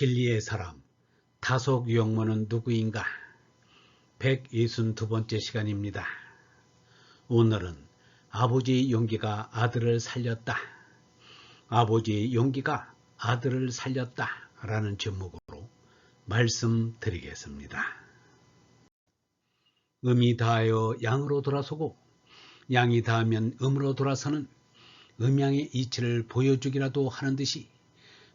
진리의 사람 다속 유영모는 누구인가 162번째 시간입니다. 오늘은 아버지 용기가 아들을 살렸다. 아버지 용기가 아들을 살렸다. 라는 제목으로 말씀드리겠습니다. 음이 다하여 양으로 돌아서고 양이 다하면 음으로 돌아서는 음양의 이치를 보여주기라도 하는 듯이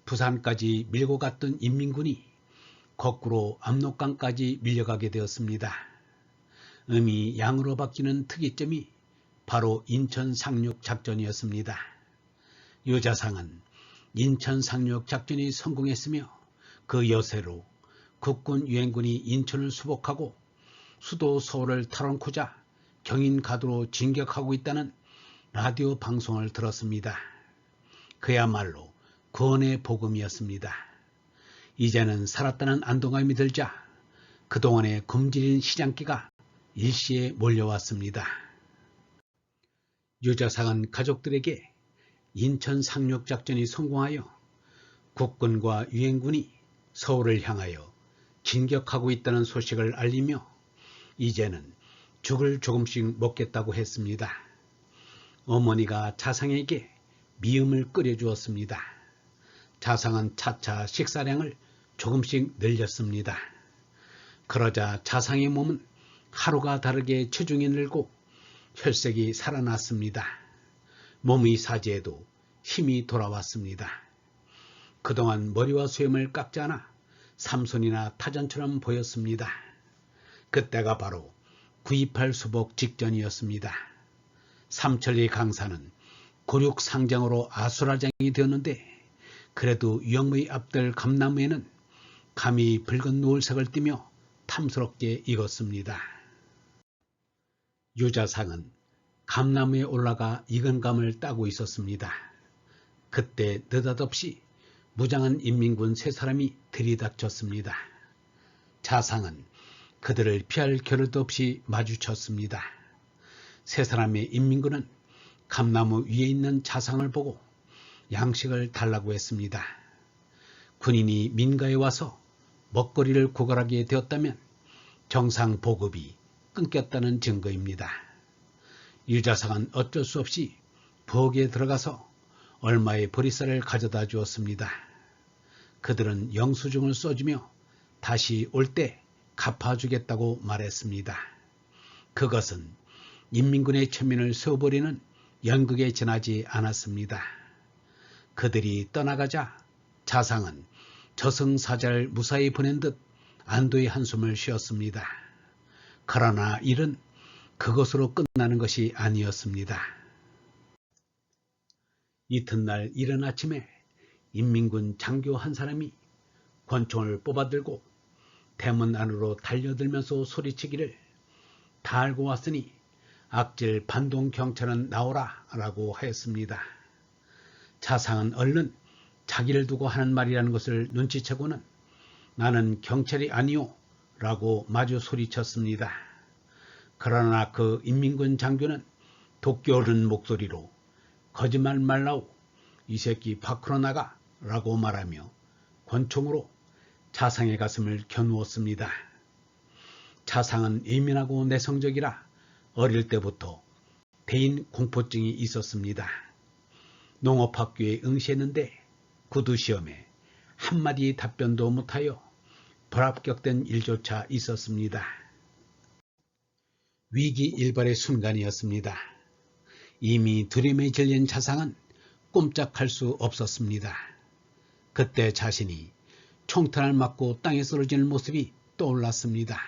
부산까지 밀고 갔던 인민군이 거꾸로 압록강까지 밀려가게 되었습니다. 음이 양으로 바뀌는 특이점이 바로 인천 상륙 작전이었습니다. 유자상은 인천 상륙 작전이 성공했으며 그 여세로 국군 유엔군이 인천을 수복하고 수도 서울을 탈원코자 경인 가도로 진격하고 있다는 라디오 방송을 들었습니다. 그야말로 구원의 복음이었습니다. 이제는 살았다는 안동감이 들자 그동안의 굶주린 시장기가 일시에 몰려왔습니다. 유자상은 가족들에게 인천 상륙작전이 성공하여 국군과 유엔군이 서울을 향하여 진격하고 있다는 소식을 알리며 이제는 죽을 조금씩 먹겠다고 했습니다. 어머니가 자상에게 미음을 끓여주었습니다. 자상은 차차 식사량을 조금씩 늘렸습니다. 그러자 자상의 몸은 하루가 다르게 체중이 늘고 혈색이 살아났습니다. 몸의 사지에도 힘이 돌아왔습니다. 그동안 머리와 수염을 깎지 않아 삼손이나 타전처럼 보였습니다. 그때가 바로 9.28 수복 직전이었습니다. 삼천리 강사는 고륙상장으로 아수라장이 되었는데 그래도 유영의 앞들 감나무에는 감이 붉은 노을색을 띠며 탐스럽게 익었습니다. 유자상은 감나무에 올라가 익은 감을 따고 있었습니다. 그때 느닷없이 무장한 인민군 세 사람이 들이닥쳤습니다. 자상은 그들을 피할 겨를도 없이 마주쳤습니다. 세 사람의 인민군은 감나무 위에 있는 자상을 보고 양식을 달라고 했습니다. 군인이 민가에 와서 먹거리를 구걸하게 되었다면 정상 보급이 끊겼다는 증거입니다. 유자상은 어쩔 수 없이 부엌에 들어가서 얼마의 보리쌀을 가져다 주었습니다. 그들은 영수증을 써주며 다시 올 때 갚아주겠다고 말했습니다. 그것은 인민군의 천민을 세워버리는 연극에 지나지 않았습니다. 그들이 떠나가자 자상은 저승사자를 무사히 보낸 듯 안도의 한숨을 쉬었습니다. 그러나 일은 그것으로 끝나는 것이 아니었습니다. 이튿날 이른 아침에 인민군 장교 한 사람이 권총을 뽑아들고 대문 안으로 달려들면서 소리치기를 다 알고 왔으니 악질 반동 경찰은 나오라 라고 하였습니다. 자상은 얼른 자기를 두고 하는 말이라는 것을 눈치채고는 나는 경찰이 아니오 라고 마주 소리쳤습니다. 그러나 그 인민군 장교는 도끼오른 목소리로 거짓말 말라오 이 새끼 밖으로 나가 라고 말하며 권총으로 자상의 가슴을 겨누었습니다. 자상은 예민하고 내성적이라 어릴 때부터 대인 공포증이 있었습니다. 농업학교에 응시했는데 구두 시험에 한마디 답변도 못하여 불합격된 일조차 있었습니다. 위기 일발의 순간이었습니다. 이미 두려움에 질린 자상은 꼼짝할 수 없었습니다. 그때 자신이 총탄을 맞고 땅에 쓰러지는 모습이 떠올랐습니다.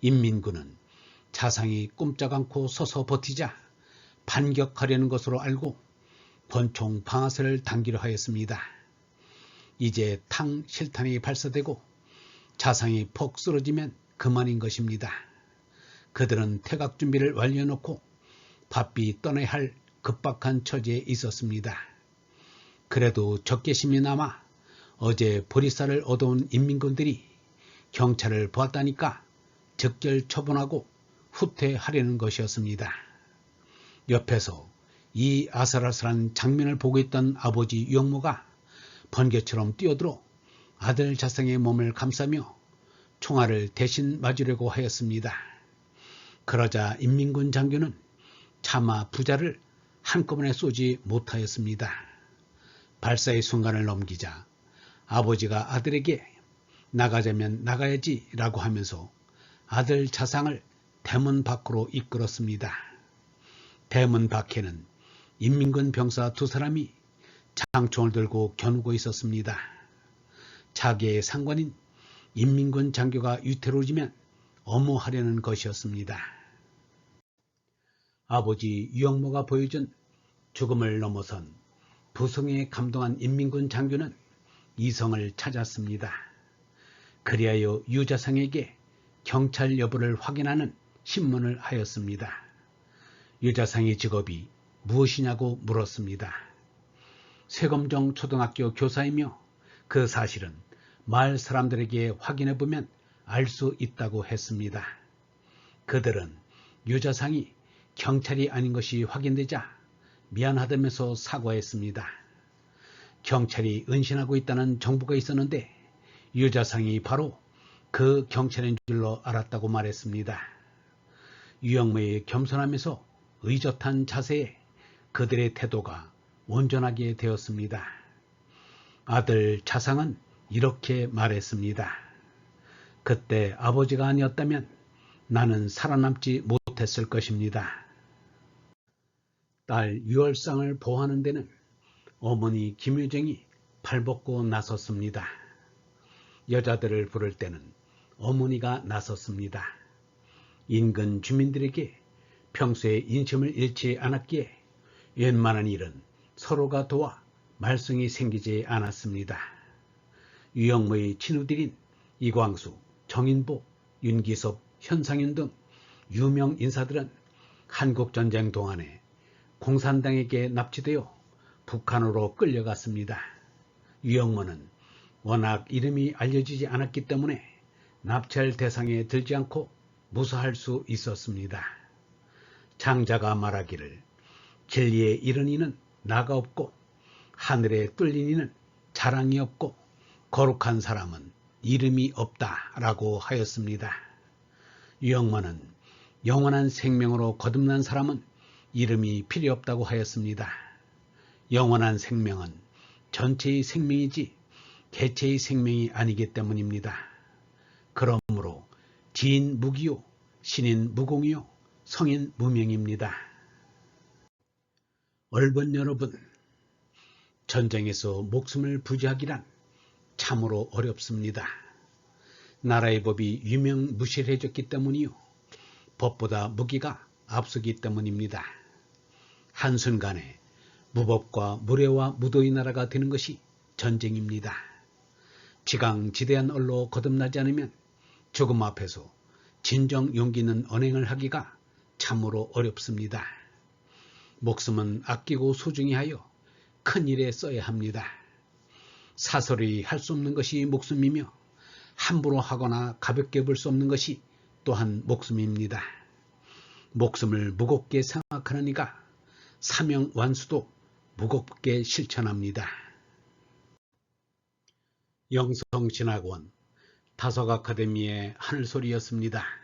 인민군은 자상이 꼼짝 않고 서서 버티자 반격하려는 것으로 알고 권총 방아쇠를 당기려 하였습니다. 이제 탕 실탄이 발사되고 자상이 폭 쓰러지면 그만인 것입니다. 그들은 퇴각 준비를 완료해놓고 바삐 떠나야 할 급박한 처지에 있었습니다. 그래도 적개심이 남아 어제 보리쌀을 얻어온 인민군들이 경찰을 보았다니까 적결 처분하고 후퇴하려는 것이었습니다. 옆에서 이 아슬아슬한 장면을 보고 있던 아버지 유영모가 번개처럼 뛰어들어 아들 자성의 몸을 감싸며 총알을 대신 맞으려고 하였습니다. 그러자 인민군 장교는 차마 부자를 한꺼번에 쏘지 못하였습니다. 발사의 순간을 넘기자 아버지가 아들에게 나가자면 나가야지 라고 하면서 아들 자상을 대문 밖으로 이끌었습니다. 대문 밖에는 인민군 병사 두 사람이 장총을 들고 겨누고 있었습니다. 자기의 상관인 인민군 장교가 유태로지면 엄호하려는 것이었습니다. 아버지 유영모가 보여준 죽음을 넘어선 부성에 감동한 인민군 장교는 이성을 찾았습니다. 그리하여 유자상에게 경찰 여부를 확인하는 신문을 하였습니다. 유자상의 직업이 무엇이냐고 물었습니다. 세검정 초등학교 교사이며 그 사실은 마을 사람들에게 확인해 보면 알 수 있다고 했습니다. 그들은 유자상이 경찰이 아닌 것이 확인되자 미안하다면서 사과했습니다. 경찰이 은신하고 있다는 정보가 있었는데 유자상이 바로 그 경찰인 줄로 알았다고 말했습니다. 유영모의 겸손하면서 의젓한 자세에 그들의 태도가 온전하게 되었습니다. 아들 자상은 이렇게 말했습니다. 그때 아버지가 아니었다면 나는 살아남지 못했을 것입니다. 딸 유월상을 보호하는 데는 어머니 김유정이 발벗고 나섰습니다. 여자들을 부를 때는 어머니가 나섰습니다. 인근 주민들에게 평소에 인심을 잃지 않았기에 웬만한 일은 서로가 도와 말썽이 생기지 않았습니다. 유영모의 친구들인 이광수, 정인보, 윤기섭, 현상윤 등 유명 인사들은 한국전쟁 동안에 공산당에게 납치되어 북한으로 끌려갔습니다. 유영모는 워낙 이름이 알려지지 않았기 때문에 납치할 대상에 들지 않고 무사할 수 있었습니다. 장자가 말하기를 길 위에 이른 이는 나가 없고 하늘에 뚫린 이는 자랑이 없고 거룩한 사람은 이름이 없다라고 하였습니다. 유영모는 영원한 생명으로 거듭난 사람은 이름이 필요 없다고 하였습니다. 영원한 생명은 전체의 생명이지 개체의 생명이 아니기 때문입니다. 그러므로 지인 무기요, 신인 무공이요, 성인 무명입니다. 얼번 여러분, 전쟁에서 목숨을 부지하기란 참으로 어렵습니다. 나라의 법이 유명무실해졌기 때문이요. 법보다 무기가 앞서기 때문입니다. 한순간에 무법과 무례와 무도의 나라가 되는 것이 전쟁입니다. 지강지대한 얼로 거듭나지 않으면 조금 앞에서 진정 용기 있는 언행을 하기가 참으로 어렵습니다. 목숨은 아끼고 소중히 하여 큰 일에 써야 합니다. 사설이 할 수 없는 것이 목숨이며 함부로 하거나 가볍게 볼 수 없는 것이 또한 목숨입니다. 목숨을 무겁게 생각하는 이가 사명 완수도 무겁게 실천합니다. 영성신학원 다석 아카데미의 하늘소리였습니다.